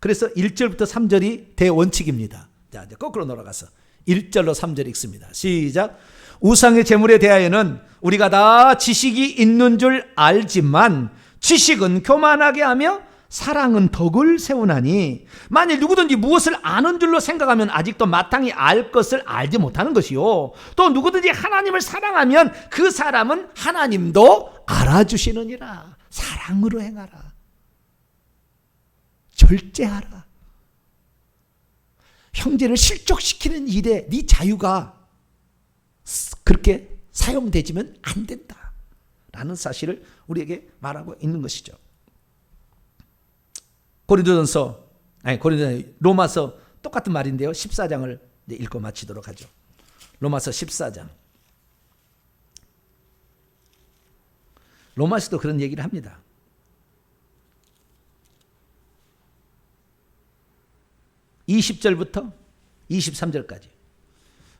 그래서 1절부터 3절이 대원칙입니다. 자, 이제 거꾸로 돌아가서 1절로 3절 읽습니다. 시작. 우상의 제물에 대하여는 우리가 다 지식이 있는 줄 알지만 지식은 교만하게 하며 사랑은 덕을 세우나니 만일 누구든지 무엇을 아는 줄로 생각하면 아직도 마땅히 알 것을 알지 못하는 것이요 또 누구든지 하나님을 사랑하면 그 사람은 하나님도 알아주시느니라 사랑으로 행하라 절제하라 형제를 실족시키는 일에 네 자유가 그렇게 사용되지면 안 된다 라는 사실을 우리에게 말하고 있는 것이죠 고린도전서 아니 고린도 로마서 똑같은 말인데요. 14장을 읽고 마치도록 하죠. 로마서 14장. 로마서도 그런 얘기를 합니다. (20절부터) (23절까지)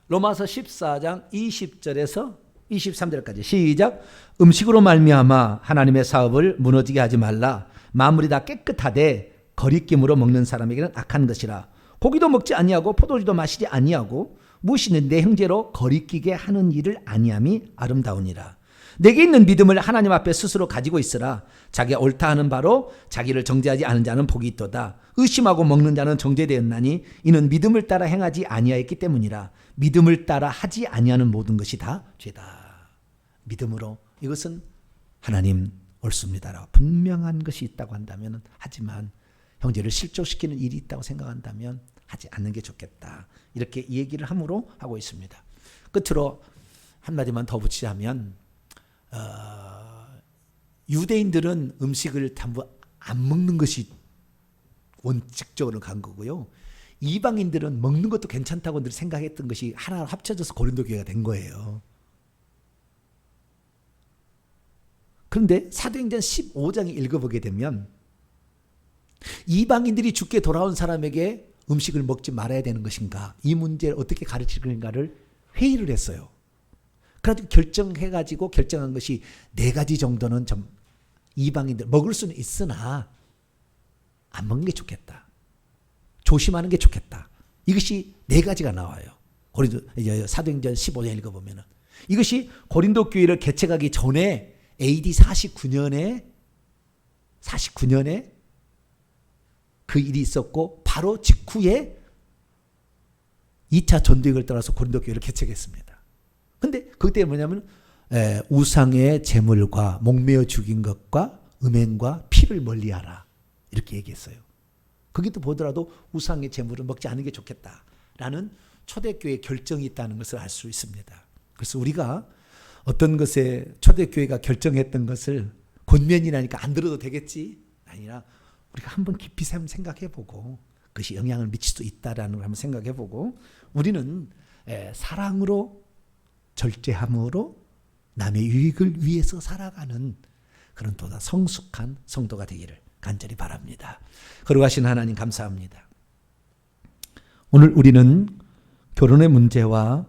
로마서 14장 20절에서 23절까지. 시작. 음식으로 말미암아 하나님의 사업을 무너지게 하지 말라. 마무리 다 깨끗하되 거리낌으로 먹는 사람에게는 악한 것이라. 고기도 먹지 아니하고 포도주도 마시지 아니하고 무엇이든 내 형제로 거리끼게 하는 일을 아니함이 아름다우니라 내게 있는 믿음을 하나님 앞에 스스로 가지고 있으라. 자기가 옳다 하는 바로 자기를 정죄하지 않은 자는 복이 있도다. 의심하고 먹는 자는 정죄되었나니 이는 믿음을 따라 행하지 아니하였기 때문이라. 믿음을 따라 하지 아니하는 모든 것이 다 죄다. 믿음으로 이것은 하나님 옳습니다라고 분명한 것이 있다고 한다면 하지만 형제를 실족시키는 일이 있다고 생각한다면 하지 않는 게 좋겠다. 이렇게 얘기를 함으로 하고 있습니다. 끝으로 한마디만 더 붙이자면 어, 유대인들은 음식을 전부 안 먹는 것이 원칙적으로 간 거고요. 이방인들은 먹는 것도 괜찮다고 늘 생각했던 것이 하나 합쳐져서 고린도 교회가 된 거예요. 그런데 사도행전 15장에 읽어보게 되면 이방인들이 죽게 돌아온 사람에게 음식을 먹지 말아야 되는 것인가 이 문제를 어떻게 가르칠 것인가를 회의를 했어요. 그래가지고 결정해가지고 결정한 것이 네 가지 정도는 좀 이방인들 먹을 수는 있으나 안 먹는 게 좋겠다. 조심하는 게 좋겠다. 이것이 네 가지가 나와요. 고린도 사도행전 15장 읽어보면은 이것이 고린도 교회를 개척하기 전에 AD 49년에 49년에 그 일이 있었고 바로 직후에 2차 전도행을 따라서 고린도 교회를 개척했습니다. 근데 그때 뭐냐면 에, 우상의 제물과 목매어 죽인 것과 음행과 피를 멀리하라 이렇게 얘기했어요. 거기도 보더라도 우상의 제물을 먹지 않는 게 좋겠다라는 초대교회 결정이 있다는 것을 알 수 있습니다. 그래서 우리가 어떤 것에 초대교회가 결정했던 것을 권면이라니까 안 들어도 되겠지 아니라 우리가 한번 깊이 생각해보고 그것이 영향을 미칠 수 있다라는 걸 한번 생각해보고 우리는 사랑으로 절제함으로 남의 유익을 위해서 살아가는 그런 또다 성숙한 성도가 되기를 간절히 바랍니다. 거룩하신 하나님 감사합니다. 오늘 우리는 결혼의 문제와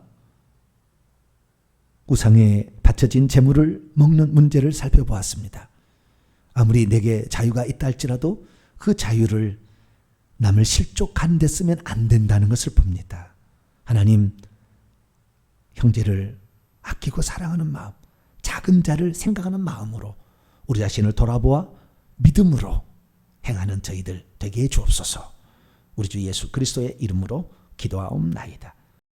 우상에 바쳐진 재물을 먹는 문제를 살펴보았습니다. 아무리 내게 자유가 있다 할지라도 그 자유를 남을 실족한 데 쓰면 안 된다는 것을 봅니다. 하나님, 형제를 아끼고 사랑하는 마음, 작은 자를 생각하는 마음으로 우리 자신을 돌아보아 믿음으로 행하는 저희들 되게 해 주옵소서. 우리 주 예수 그리스도의 이름으로 기도하옵나이다.